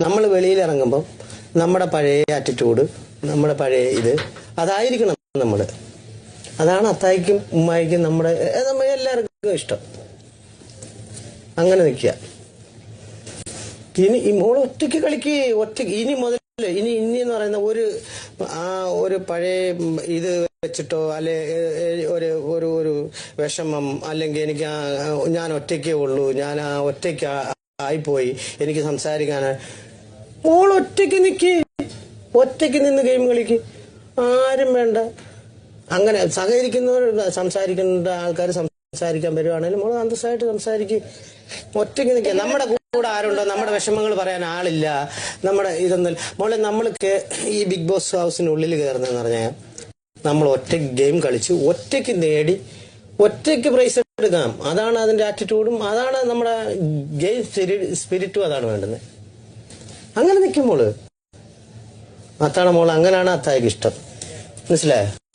നമ്മൾ വെളിയിൽ ഇറങ്ങുമ്പം നമ്മുടെ പഴയ ആറ്റിറ്റ്യൂഡ് നമ്മുടെ പഴയ ഇത് അതായിരിക്കണം നമ്മൾ അതാണ് അത്തായിക്കും ഉമ്മായിക്കും നമ്മുടെ എല്ലാവർക്കും ഇഷ്ടം. അങ്ങനെ നിൽക്കുക. ഇനി മോൾ ഒറ്റയ്ക്ക് കളിക്ക് ഒറ്റയ്ക്ക് ഇനി മുതൽ ഇനി ഇനി എന്ന് പറയുന്ന ഒരു ആ ഒരു പഴയ ഇത് വെച്ചിട്ടോ അല്ലെ ഒരു ഒരു ഒരു വിഷമം അല്ലെങ്കിൽ എനിക്ക് ഞാൻ ഒറ്റയ്ക്കേ ഉള്ളൂ ഞാൻ ആ ഒറ്റയ്ക്ക് ആയിപ്പോയി എനിക്ക് സംസാരിക്കാൻ മോൾ ഒറ്റയ്ക്ക് നിൽക്ക് ഒറ്റയ്ക്ക് നിന്ന് ഗെയിം കളിക്ക്. ആരും വേണ്ട. അങ്ങനെ സഹകരിക്കുന്നവർ സംസാരിക്കുന്ന ആൾക്കാർ സംസാരിക്കാൻ വരുവാണെങ്കിലും മോൾ അന്തസ്സായിട്ട് സംസാരിക്കും. ഒറ്റയ്ക്ക് നിൽക്കുക നമ്മുടെ കൂടെ ആരുണ്ടോ? നമ്മുടെ വിഷമങ്ങൾ പറയാൻ ആളില്ല. നമ്മുടെ ഇതൊന്നും മോളെ നമ്മൾക്ക് ഈ ബിഗ് ബോസ് ഹൗസിനുള്ളിൽ കയറുന്നതെന്ന് പറഞ്ഞാൽ നമ്മൾ ഒറ്റയ്ക്ക് ഗെയിം കളിച്ച് ഒറ്റയ്ക്ക് നേടി ഒറ്റയ്ക്ക് പ്രൈസ് എടുക്കാം. അതാണ് അതിന്റെ ആറ്റിറ്റ്യൂഡും അതാണ് നമ്മുടെ ഗെയിം സ്പിരിറ്റും അതാണ് നിൽക്കും മോൾ. അത്താണ് മോൾ. അങ്ങനെയാണ് അത്തായക്ക് ഇഷ്ടം. മനസ്സിലായോ?